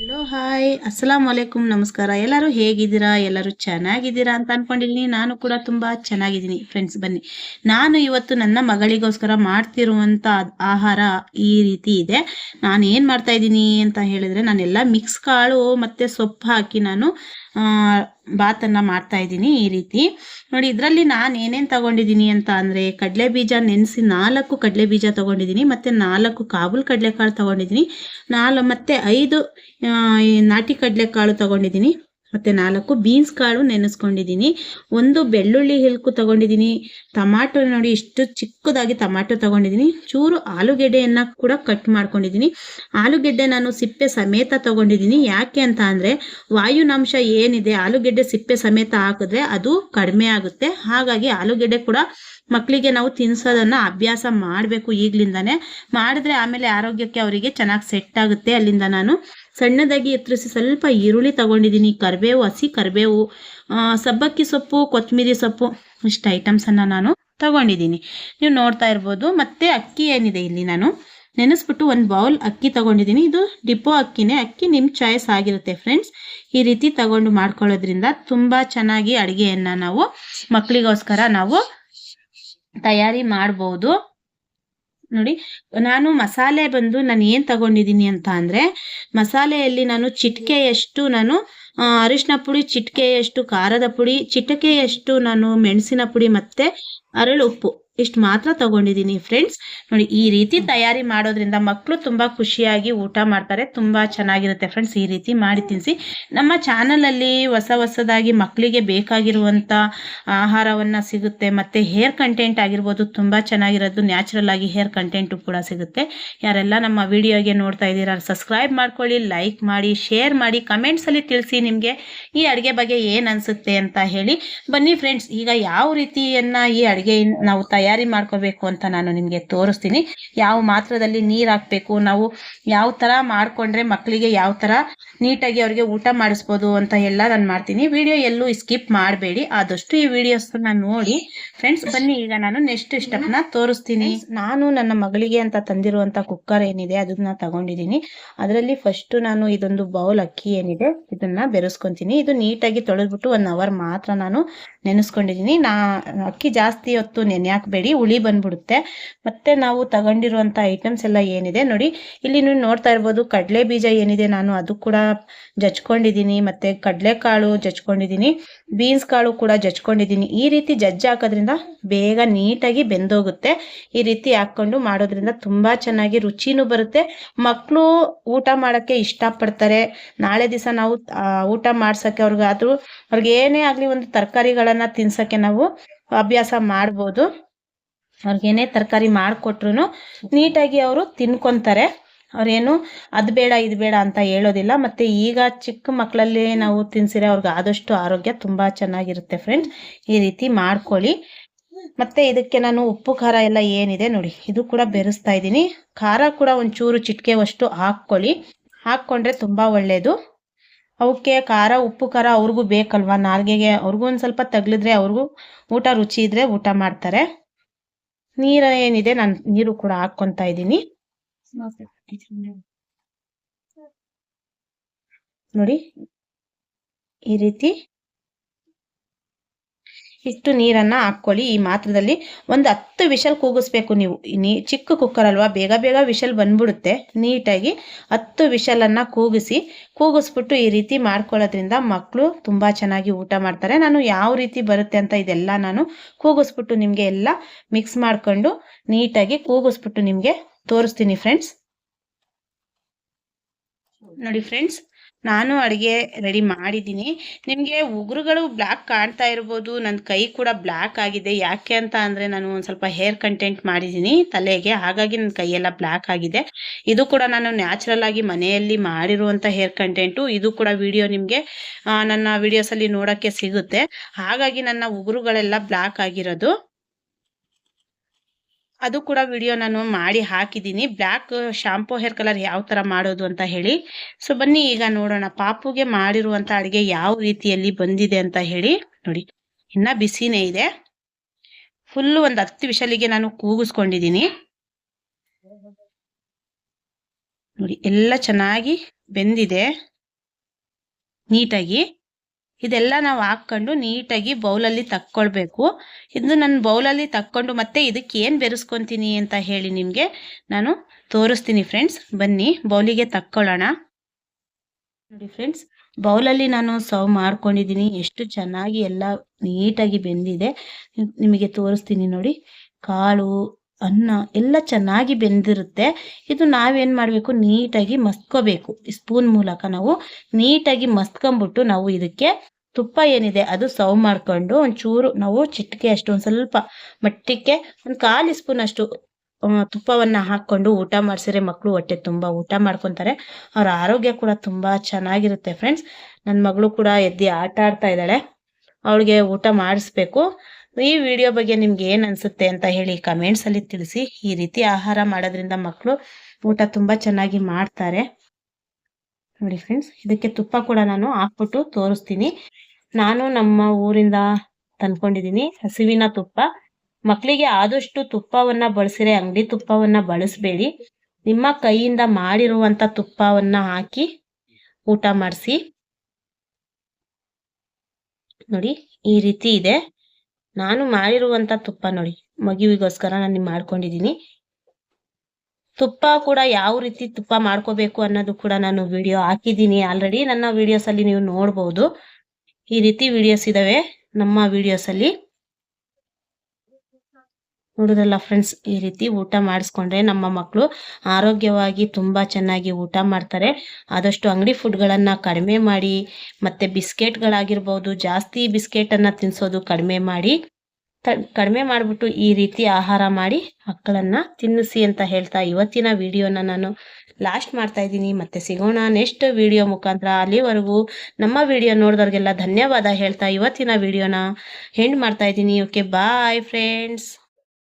Lo ಅಸ್ಸಲಾಂ ವಲೈಕುಮ್ ನಮಸ್ಕಾರ. ಎಲ್ಲರೂ ಹೇಗಿದ್ದೀರಾ? ಎಲ್ಲರೂ ಚೆನ್ನಾಗಿದ್ದೀರಾ ಅಂತ ಅನ್ಕೊಂಡಿದ್ದೀನಿ. ನಾನು ಕೂಡ ತುಂಬಾ ಚೆನ್ನಾಗಿದ್ದೀನಿ. ಫ್ರೆಂಡ್ಸ್ ಬನ್ನಿ. ನಾನು ಇವತ್ತು ನನ್ನ ಮಗಳಿಗೋಸ್ಕರ ಮಾಡ್ತಿರುವಂತ ಆಹಾರ ಈ ರೀತಿ ಇದೆ. ನಾನು ಏನ್ ಮಾಡ್ತಾ ಇದ್ದೀನಿ ಅಂತ ಹೇಳಿದ್ರೆ, ನಾನೆಲ್ಲ ಮಿಕ್ಸ್ ಕಾಳು ಮತ್ತೆ ಸೊಪ್ಪು ಹಾಕಿ ನಾನು, ಆ ಬಾತನ್ನ ಮಾಡ್ತಾ ಇದ್ದೀನಿ ಈ ರೀತಿ. ನೋಡಿ, ಇದರಲ್ಲಿ ನಾನು ಏನೇನು ತಗೊಂಡಿದ್ದೀನಿ ಅಂತ ಅಂದರೆ ಕಡಲೆ ಬೀಜ ನೆನೆಸಿ ನಾಲ್ಕು ಕಡಲೆ ಬೀಜ ತಗೊಂಡಿದ್ದೀನಿ, ಮತ್ತು ನಾಲ್ಕು ಕಾಬೂಲ್ ಕಡಲೆಕಾಳು ತಗೊಂಡಿದ್ದೀನಿ, ನಾಲ್, ಮತ್ತು ಐದು ನಾಟಿ ಕಡಲೆಕಾಳು ತಗೊಂಡಿದ್ದೀನಿ. ಮತ್ತು ನಾಲ್ಕು ಬೀನ್ಸ್ ಕಾಳು ನೆನೆಸ್ಕೊಂಡಿದ್ದೀನಿ. ಒಂದು ಬೆಳ್ಳುಳ್ಳಿ ಹಿಲ್ಕು ತೊಗೊಂಡಿದ್ದೀನಿ. ಟಮಾಟೊ ನೋಡಿ, ಇಷ್ಟು ಚಿಕ್ಕದಾಗಿ ಟಮಾಟೊ ತೊಗೊಂಡಿದ್ದೀನಿ. ಚೂರು ಆಲೂಗೆಡ್ಡೆಯನ್ನು ಕೂಡ ಕಟ್ ಮಾಡ್ಕೊಂಡಿದ್ದೀನಿ. ಆಲೂಗೆಡ್ಡೆ ನಾನು ಸಿಪ್ಪೆ ಸಮೇತ ತೊಗೊಂಡಿದ್ದೀನಿ. ಯಾಕೆ ಅಂತ ಅಂದರೆ, ವಾಯುನಾಂಶ ಏನಿದೆ, ಆಲೂಗೆಡ್ಡೆ ಸಿಪ್ಪೆ ಸಮೇತ ಹಾಕಿದ್ರೆ ಅದು ಕಡಿಮೆ ಆಗುತ್ತೆ. ಹಾಗಾಗಿ ಆಲೂಗೆಡ್ಡೆ ಕೂಡ ಮಕ್ಕಳಿಗೆ ನಾವು ತಿನ್ಸೋದನ್ನ ಅಭ್ಯಾಸ ಮಾಡಬೇಕು ಈಗಲಿಂದನೇ. ಮಾಡಿದ್ರೆ ಆಮೇಲೆ ಆರೋಗ್ಯಕ್ಕೆ ಅವರಿಗೆ ಚೆನ್ನಾಗಿ ಸೆಟ್ ಆಗುತ್ತೆ ಅಲ್ಲಿಂದ ನಾನು. ಸಣ್ಣದಾಗಿ ಎತ್ತರಿಸಿ ಸ್ವಲ್ಪ ಈರುಳ್ಳಿ ತಗೊಂಡಿದ್ದೀನಿ. ಕರಿಬೇವು, ಹಸಿ ಕರಿಬೇವು ಸಬ್ಬಕ್ಕಿ ಸೊಪ್ಪು ಕೊತ್ತಂಬರಿ ಸೊಪ್ಪು, ಇಷ್ಟು ಐಟಮ್ಸನ್ನು ನಾನು ತಗೊಂಡಿದ್ದೀನಿ. ನೀವು ನೋಡ್ತಾ ಇರ್ಬೋದು. ಮತ್ತೆ ಅಕ್ಕಿ ಏನಿದೆ ಇಲ್ಲಿ ನಾನು ನೆನೆಸ್ಬಿಟ್ಟು ಒಂದು ಬೌಲ್ ಅಕ್ಕಿ ತಗೊಂಡಿದ್ದೀನಿ. ಇದು ಡಿಪೋ ಅಕ್ಕಿನೇ. ಅಕ್ಕಿ ನಿಮ್ಮ ಚಾಯ್ಸ್ ಆಗಿರುತ್ತೆ ಫ್ರೆಂಡ್ಸ್ ಈ ರೀತಿ ತಗೊಂಡು ಮಾಡ್ಕೊಳ್ಳೋದ್ರಿಂದ ತುಂಬ ಚೆನ್ನಾಗಿ ಅಡುಗೆಯನ್ನು ನಾವು ಮಕ್ಕಳಿಗೋಸ್ಕರ ನಾವು ತಯಾರಿ ಮಾಡ್ಬೋದು. ನೋಡಿ, ನಾನು ಮಸಾಲೆ ಬಂದು ನಾನು ಏನು ತಗೊಂಡಿದ್ದೀನಿ ಅಂತ ಅಂದರೆ, ಮಸಾಲೆಯಲ್ಲಿ ನಾನು ಚಿಟಿಕೆಯಷ್ಟು ನಾನು ಅರಿಶಿನ ಪುಡಿ, ಚಿಟಿಕೆಯಷ್ಟು, ಖಾರದ ಪುಡಿ, ಚಿಟಿಕೆಯಷ್ಟು ನಾನು ಮೆಣಸಿನ ಪುಡಿ ಮತ್ತು ಅರಳು ಉಪ್ಪು ಇಷ್ಟು ಮಾತ್ರ ತಗೊಂಡಿದ್ದೀನಿ ಫ್ರೆಂಡ್ಸ್ ನೋಡಿ ಈ ರೀತಿ ತಯಾರಿ ಮಾಡೋದ್ರಿಂದ ಮಕ್ಕಳು ತುಂಬ ಖುಷಿಯಾಗಿ ಊಟ ಮಾಡ್ತಾರೆ. ತುಂಬ ಚೆನ್ನಾಗಿರುತ್ತೆ ಫ್ರೆಂಡ್ಸ್ ಈ ರೀತಿ ಮಾಡಿ ತಿನ್ಸಿ. ನಮ್ಮ ಚಾನಲಲ್ಲಿ ಹೊಸ ಹೊಸದಾಗಿ ಮಕ್ಕಳಿಗೆ ಬೇಕಾಗಿರುವಂಥ ಆಹಾರವನ್ನು ಸಿಗುತ್ತೆ. ಮತ್ತು ಹೇರ್ ಕಂಟೆಂಟ್ ಆಗಿರ್ಬೋದು ತುಂಬ ಚೆನ್ನಾಗಿರೋದು. ನ್ಯಾಚುರಲ್ ಆಗಿ ಹೇರ್ ಕಂಟೆಂಟು ಕೂಡ ಸಿಗುತ್ತೆ. ಯಾರೆಲ್ಲ ನಮ್ಮ ವಿಡಿಯೋಗೆ ನೋಡ್ತಾ ಇದ್ದೀರಾ ಸಬ್ಸ್ಕ್ರೈಬ್ ಮಾಡ್ಕೊಳ್ಳಿ ಲೈಕ್ ಮಾಡಿ ಶೇರ್ ಮಾಡಿ ಕಮೆಂಟ್ಸಲ್ಲಿ ತಿಳಿಸಿ ನಿಮಗೆ ಈ ಅಡುಗೆ ಬಗ್ಗೆ ಏನು ಅನಿಸುತ್ತೆ ಅಂತ ಹೇಳಿ. ಬನ್ನಿ ಫ್ರೆಂಡ್ಸ್ ಈಗ ಯಾವ ರೀತಿಯನ್ನು ಈ ಅಡುಗೆ ನಾವು ತಯಾರಿ ತಯಾರಿ ಮಾಡ್ಕೋಬೇಕು ಅಂತ ನಾನು ನಿಮಗೆ ತೋರಿಸ್ತೀನಿ. ಯಾವ ಮಾತ್ರದಲ್ಲಿ ನೀರು ಹಾಕ್ಬೇಕು, ನಾವು ಯಾವ ಥರ ಮಾಡಿಕೊಂಡ್ರೆ ಮಕ್ಕಳಿಗೆ ಯಾವ ಥರ ನೀಟಾಗಿ ಅವ್ರಿಗೆ ಊಟ ಮಾಡಿಸ್ಬೋದು ಅಂತ ಎಲ್ಲ ನಾನು ಮಾಡ್ತೀನಿ. ವಿಡಿಯೋ ಎಲ್ಲೂ ಸ್ಕಿಪ್ ಮಾಡಬೇಡಿ. ಆದಷ್ಟು ಈ ವಿಡಿಯೋಸ್ನ ನೋಡಿ. ಫ್ರೆಂಡ್ಸ್ ಬನ್ನಿ, ಈಗ ನಾನು ನೆಕ್ಸ್ಟ್ ಸ್ಟೆಪ್ನ ತೋರಿಸ್ತೀನಿ. ನಾನು ನನ್ನ ಮಗಳಿಗೆ ಅಂತ ತಂದಿರುವಂಥ ಕುಕ್ಕರ್ ಏನಿದೆ, ಅದನ್ನ ತಗೊಂಡಿದ್ದೀನಿ. ಅದರಲ್ಲಿ ಫಸ್ಟ್ ನಾನು ಇದೊಂದು ಬೌಲ್ ಅಕ್ಕಿ ಏನಿದೆ, ಇದನ್ನ ಬೆರೆಸ್ಕೊಂತೀನಿ. ಇದು ನೀಟಾಗಿ ತೊಳೆದ್ಬಿಟ್ಟು ಒನ್ ಅವರ್ ಮಾತ್ರ ನಾನು ನೆನೆಸ್ಕೊಂಡಿದ್ದೀನಿ. ನಾ, ಅಕ್ಕಿ ಜಾಸ್ತಿ ಹೊತ್ತು ನೆನೆ ಹಾಕಬೇಡಿ, ಹುಳಿ ಬಂದ್ಬಿಡುತ್ತೆ. ಮತ್ತೆ ನಾವು ತಗೊಂಡಿರುವಂಥ ಐಟಮ್ಸ್ ಎಲ್ಲ ಏನಿದೆ ನೋಡಿ, ಇಲ್ಲಿ ನೀವು ನೋಡ್ತಾ ಇರ್ಬೋದು ಕಡಲೆ ಬೀಜ ಏನಿದೆ ನಾನು ಅದು ಕೂಡ ಜಚ್ಕೊಂಡಿದ್ದೀನಿ ಮತ್ತೆ ಕಡಲೆಕಾಳು ಜಚ್ಕೊಂಡಿದ್ದೀನಿ ಬೀನ್ಸ್ ಕಾಳು ಕೂಡ ಜಚ್ಕೊಂಡಿದ್ದೀನಿ ಈ ರೀತಿ ಜಜ್ಜಿ ಹಾಕೋದ್ರಿಂದ ಬೇಗ ನೀಟಾಗಿ ಬೆಂದೋಗುತ್ತೆ. ಈ ರೀತಿ ಹಾಕ್ಕೊಂಡು ಮಾಡೋದ್ರಿಂದ ತುಂಬ ಚೆನ್ನಾಗಿ ರುಚಿನೂ ಬರುತ್ತೆ. ಮಕ್ಕಳು ಊಟ ಮಾಡೋಕ್ಕೆ ಇಷ್ಟಪಡ್ತಾರೆ. ನಾಳೆ ದಿವಸ ನಾವು ಊಟ ಮಾಡ್ಸೋಕ್ಕೆ ಅವ್ರಿಗಾದ್ರೂ ಅವ್ರಿಗೆ ಏನೇ ಆಗಲಿ ಒಂದು ತರಕಾರಿಗಳನ್ನು ತಿನ್ಸೋಕ್ಕೆ ನಾವು ಅಭ್ಯಾಸ ಮಾಡ್ಬೋದು. ಅವ್ರಿಗೇನೇ ತರಕಾರಿ ಮಾಡಿಕೊಟ್ರು ನೀಟಾಗಿ ಅವರು ತಿನ್ಕೊತಾರೆ. ಅವ್ರೇನು ಅದು ಬೇಡ, ಇದು ಬೇಡ ಅಂತ ಹೇಳೋದಿಲ್ಲ. ಮತ್ತು ಈಗ ಚಿಕ್ಕ ಮಕ್ಕಳಲ್ಲಿ ನಾವು ತಿನ್ಸಿದ್ರೆ ಅವ್ರಿಗೆ ಆದಷ್ಟು ಆರೋಗ್ಯ ತುಂಬ ಚೆನ್ನಾಗಿರುತ್ತೆ ಫ್ರೆಂಡ್ಸ್ ಈ ರೀತಿ ಮಾಡ್ಕೊಳ್ಳಿ. ಮತ್ತು ಇದಕ್ಕೆ ನಾನು ಉಪ್ಪು, ಖಾರ ಎಲ್ಲ ಏನಿದೆ ನೋಡಿ. ಇದು ಕೂಡ ಬೆರೆಸ್ತಾ ಇದ್ದೀನಿ. ಖಾರ ಕೂಡ ಒಂಚೂರು ಚಿಟಿಕೆವಷ್ಟು ಹಾಕ್ಕೊಳ್ಳಿ. ಹಾಕ್ಕೊಂಡ್ರೆ ತುಂಬ ಒಳ್ಳೆಯದು ಅವಕ್ಕೆ ಖಾರ, ಉಪ್ಪು, ಖಾರ ಅವ್ರಿಗೂ ಬೇಕಲ್ವಾ? ನಾಲ್ಗೆಗೆ ಅವ್ರಿಗೂ ಒಂದು ಸ್ವಲ್ಪ ತಗ್ಲಿದ್ರೆ ಅವ್ರಿಗೂ ಊಟ ರುಚಿ ಇದ್ರೆ ಊಟ ಮಾಡ್ತಾರೆ. ನೀರ ಏನಿದೆ ನಾನು ನೀರು ಕೂಡ ಹಾಕೊಂತ ಇದ್ದೀನಿ. ನೋಡಿ ಈ ರೀತಿ ಇಷ್ಟು ನೀರನ್ನು ಹಾಕ್ಕೊಳ್ಳಿ. ಈ ಮಾತ್ರದಲ್ಲಿ ಒಂದು ಹತ್ತು ವಿಷಲ್ ಕೂಗಿಸ್ಬೇಕು ನೀವು. ನೀ, ಚಿಕ್ಕ ಕುಕ್ಕರ್ ಅಲ್ವಾ, ಬೇಗ ಬೇಗ ವಿಷಲ್ ಬಂದ್ಬಿಡುತ್ತೆ. ನೀಟಾಗಿ ಹತ್ತು ವಿಷಲನ್ನು ಕೂಗಿಸಿ, ಕೂಗಿಸ್ಬಿಟ್ಟು ಈ ರೀತಿ ಮಾಡ್ಕೊಳ್ಳೋದ್ರಿಂದ ಮಕ್ಕಳು ತುಂಬ ಚೆನ್ನಾಗಿ ಊಟ ಮಾಡ್ತಾರೆ. ನಾನು ಯಾವ ರೀತಿ ಬರುತ್ತೆ ಅಂತ ಇದೆಲ್ಲ ನಾನು ಕೂಗಿಸ್ಬಿಟ್ಟು ನಿಮಗೆ ಎಲ್ಲ ಮಿಕ್ಸ್ ಮಾಡ್ಕೊಂಡು ನೀಟಾಗಿ ಕೂಗಿಸ್ಬಿಟ್ಟು ನಿಮಗೆ ತೋರಿಸ್ತೀನಿ ಫ್ರೆಂಡ್ಸ್. ನೋಡಿ ಫ್ರೆಂಡ್ಸ್ ನಾನು ಅಡುಗೆ ರೆಡಿ ಮಾಡಿದ್ದೀನಿ. ನಿಮಗೆ ಉಗುರುಗಳು ಬ್ಲ್ಯಾಕ್ ಕಾಣ್ತಾ ಇರ್ಬೋದು ನನ್ನ ಕೈ ಕೂಡ ಬ್ಲ್ಯಾಕ್ ಆಗಿದೆ. ಯಾಕೆ ಅಂತ ಅಂದರೆ ನಾನು ಒಂದು ಸ್ವಲ್ಪ ಹೇರ್ ಕಂಟೆಂಟ್ ಮಾಡಿದ್ದೀನಿ ತಲೆಗೆ, ಹಾಗಾಗಿ ನನ್ನ ಕೈಯೆಲ್ಲ ಬ್ಲ್ಯಾಕ್ ಆಗಿದೆ. ಇದು ಕೂಡ ನಾನು ನ್ಯಾಚುರಲ್ ಆಗಿ ಮನೆಯಲ್ಲಿ ಮಾಡಿರುವಂಥ ಹೇರ್ ಕಂಟೆಂಟು ಇದು ಕೂಡ ವಿಡಿಯೋ ನಿಮಗೆ ನನ್ನ ವಿಡಿಯೋಸಲ್ಲಿ ನೋಡೋಕ್ಕೆ ಸಿಗುತ್ತೆ. ಹಾಗಾಗಿ ನನ್ನ ಉಗುರುಗಳೆಲ್ಲ ಬ್ಲ್ಯಾಕ್ ಆಗಿರೋದು. ಅದು ಕೂಡ ವಿಡಿಯೋ ನಾನು ಮಾಡಿ ಹಾಕಿದ್ದೀನಿ. ಬ್ಲ್ಯಾಕ್ ಶಾಂಪೂ ಹೇರ್ ಕಲರ್ ಯಾವ ಥರ ಮಾಡೋದು ಅಂತ ಹೇಳಿ. ಸೊ ಬನ್ನಿ ಈಗ ನೋಡೋಣ. ಪಾಪುಗೆ ಮಾಡಿರುವಂಥ ಅಡುಗೆ ಯಾವ ರೀತಿಯಲ್ಲಿ ಬಂದಿದೆ ಅಂತ ಹೇಳಿ ನೋಡಿ. ಇನ್ನ ಬಿಸಿನೇ ಇದೆ. ಫುಲ್ಲು ಒಂದು ಹತ್ತು ವಿಷಲಿಗೆ ನಾನು ಕೂಗಿಸ್ಕೊಂಡಿದ್ದೀನಿ. ನೋಡಿ, ಎಲ್ಲ ಚೆನ್ನಾಗಿ ಬೆಂದಿದೆ. ನೀಟಾಗಿ. ಇದೆಲ್ಲ ನಾವು ಹಾಕ್ಕೊಂಡು ನೀಟಾಗಿ ಬೌಲಲ್ಲಿ ತಕ್ಕೊಳ್ಬೇಕು. ಇದು ನಾನು ಬೌಲಲ್ಲಿ ತಕ್ಕೊಂಡು ಮತ್ತೆ ಇದಕ್ಕೆ ಏನು ಬೆರೆಸ್ಕೊತೀನಿ ಅಂತ ಹೇಳಿ ನಿಮಗೆ ನಾನು ತೋರಿಸ್ತೀನಿ ಫ್ರೆಂಡ್ಸ್ ಬನ್ನಿ, ಬೌಲಿಗೆ ತಕ್ಕೊಳ್ಳೋಣ. ನೋಡಿ ಫ್ರೆಂಡ್ಸ್ ಬೌಲಲ್ಲಿ ನಾನು ಸರ್ವ್ ಮಾಡ್ಕೊಂಡಿದ್ದೀನಿ. ಎಷ್ಟು ಚೆನ್ನಾಗಿ ಎಲ್ಲ ನೀಟಾಗಿ ಬೆಂದಿದೆ. ನಿಮಗೆ ತೋರಿಸ್ತೀನಿ ನೋಡಿ. ಕಾಳು ಅನ್ನ ಎಲ್ಲ ಚೆನ್ನಾಗಿ ಬೆಂದಿರುತ್ತೆ. ಇದು ನಾವೇನು ಮಾಡಬೇಕು? ನೀಟಾಗಿ ಮಸ್ಕೋಬೇಕು. ಸ್ಪೂನ್ ಮೂಲಕ ನಾವು ನೀಟಾಗಿ ಮಸ್ಕೊಂಬಿಟ್ಟು ನಾವು ಇದಕ್ಕೆ ತುಪ್ಪ ಏನಿದೆ ಅದು ಸರ್ವ್ ಮಾಡ್ಕೊಂಡು ಒಂಚೂರು ನಾವು ಚಿಟಿಕೆ ಅಷ್ಟು ಒಂದು ಸ್ವಲ್ಪ ಮಟ್ಟಕ್ಕೆ ಒಂದು ಕಾಲು ಸ್ಪೂನ್ ಅಷ್ಟು ತುಪ್ಪವನ್ನ ಹಾಕ್ಕೊಂಡು ಊಟ ಮಾಡಿಸಿದ್ರೆ ಮಕ್ಕಳು ಹೊಟ್ಟೆ ತುಂಬ ಊಟ ಮಾಡ್ಕೊತಾರೆ. ಅವ್ರ ಆರೋಗ್ಯ ಕೂಡ ತುಂಬ ಚೆನ್ನಾಗಿರುತ್ತೆ ಫ್ರೆಂಡ್ಸ್ ನನ್ನ ಮಗಳು ಕೂಡ ಎದ್ದು ಆಟ ಆಡ್ತಾ ಇದ್ದಾಳೆ. ಅವಳಿಗೆ ಊಟ ಮಾಡಿಸ್ಬೇಕು. ಈ ವಿಡಿಯೋ ಬಗ್ಗೆ ನಿಮ್ಗೆ ಏನು ಅನ್ಸುತ್ತೆ ಅಂತ ಹೇಳಿ ಕಮೆಂಟ್ಸಲ್ಲಿ ತಿಳಿಸಿ. ಈ ರೀತಿ ಆಹಾರ ಮಾಡೋದ್ರಿಂದ ಮಕ್ಕಳು ಊಟ ತುಂಬಾ ಚೆನ್ನಾಗಿ ಮಾಡ್ತಾರೆ. ನೋಡಿ ಫ್ರೆಂಡ್ಸ್ ಇದಕ್ಕೆ ತುಪ್ಪ ಕೂಡ ನಾನು ಹಾಕ್ಬಿಟ್ಟು ತೋರಿಸ್ತೀನಿ. ನಾನು ನಮ್ಮ ಊರಿಂದ ತಂದ್ಕೊಂಡಿದ್ದೀನಿ ಹಸಿವಿನ ತುಪ್ಪ. ಮಕ್ಕಳಿಗೆ ಆದಷ್ಟು ತುಪ್ಪವನ್ನ ಬಳಸಿರೆ, ಅಂಗಡಿ ತುಪ್ಪವನ್ನ ಬಳಸಬೇಡಿ. ನಿಮ್ಮ ಕೈಯಿಂದ ಮಾಡಿರುವಂತ ತುಪ್ಪವನ್ನ ಹಾಕಿ ಊಟ ಮಾಡಿಸಿ. ನೋಡಿ, ಈ ರೀತಿ ಇದೆ. ನಾನು ಮಾಡಿರುವಂತ ತುಪ್ಪ ನೋಡಿ, ಮಗುವಿಗೋಸ್ಕರ ನಾನು ಮಾಡ್ಕೊಂಡಿದ್ದೀನಿ ತುಪ್ಪ ಕೂಡ ಯಾವ ರೀತಿ ತುಪ್ಪ ಮಾಡ್ಕೋಬೇಕು ಅನ್ನೋದು ಕೂಡ ನಾನು ವಿಡಿಯೋ ಹಾಕಿದ್ದೀನಿ ಆಲ್ರೆಡಿ ನನ್ನ ವಿಡಿಯೋಸ್ ಅಲ್ಲಿ ನೀವು ನೋಡ್ಬೋದು. ಈ ರೀತಿ ವಿಡಿಯೋಸ್ ಇದಾವೆ ನಮ್ಮ ವಿಡಿಯೋಸ್ ಅಲ್ಲಿ. ನೋಡಿದ್ರಲ್ಲ ಫ್ರೆಂಡ್ಸ್ ಈ ರೀತಿ ಊಟ ಮಾಡಿಸ್ಕೊಂಡ್ರೆ ನಮ್ಮ ಮಕ್ಕಳು ಆರೋಗ್ಯವಾಗಿ ತುಂಬ ಚೆನ್ನಾಗಿ ಊಟ ಮಾಡ್ತಾರೆ. ಆದಷ್ಟು ಅಂಗಡಿ ಫುಡ್ಗಳನ್ನು ಕಡಿಮೆ ಮಾಡಿ, ಮತ್ತೆ ಬಿಸ್ಕೆಟ್ಗಳಾಗಿರ್ಬೋದು, ಜಾಸ್ತಿ ಬಿಸ್ಕೆಟನ್ನು ತಿನ್ನಿಸೋದು ಕಡಿಮೆ ಮಾಡಿ ಕಡಿಮೆ ಮಾಡಿಬಿಟ್ಟು ಈ ರೀತಿ ಆಹಾರ ಮಾಡಿ ಮಕ್ಕಳನ್ನು ತಿನ್ನಿಸಿ ಅಂತ ಹೇಳ್ತಾ ಇವತ್ತಿನ ವಿಡಿಯೋನ ನಾನು ಲಾಸ್ಟ್ ಮಾಡ್ತಾ ಇದ್ದೀನಿ. ಮತ್ತೆ ಸಿಗೋಣ ನೆಕ್ಸ್ಟ್ ವಿಡಿಯೋ ಮುಖಾಂತರ. ಅಲ್ಲಿವರೆಗೂ ನಮ್ಮ ವಿಡಿಯೋ ನೋಡಿದವ್ರಿಗೆಲ್ಲ ಧನ್ಯವಾದ ಹೇಳ್ತಾ ಇವತ್ತಿನ ವಿಡಿಯೋನ ಹೆಂಡ್ ಮಾಡ್ತಾ ಇದ್ದೀನಿ. Okay bye friends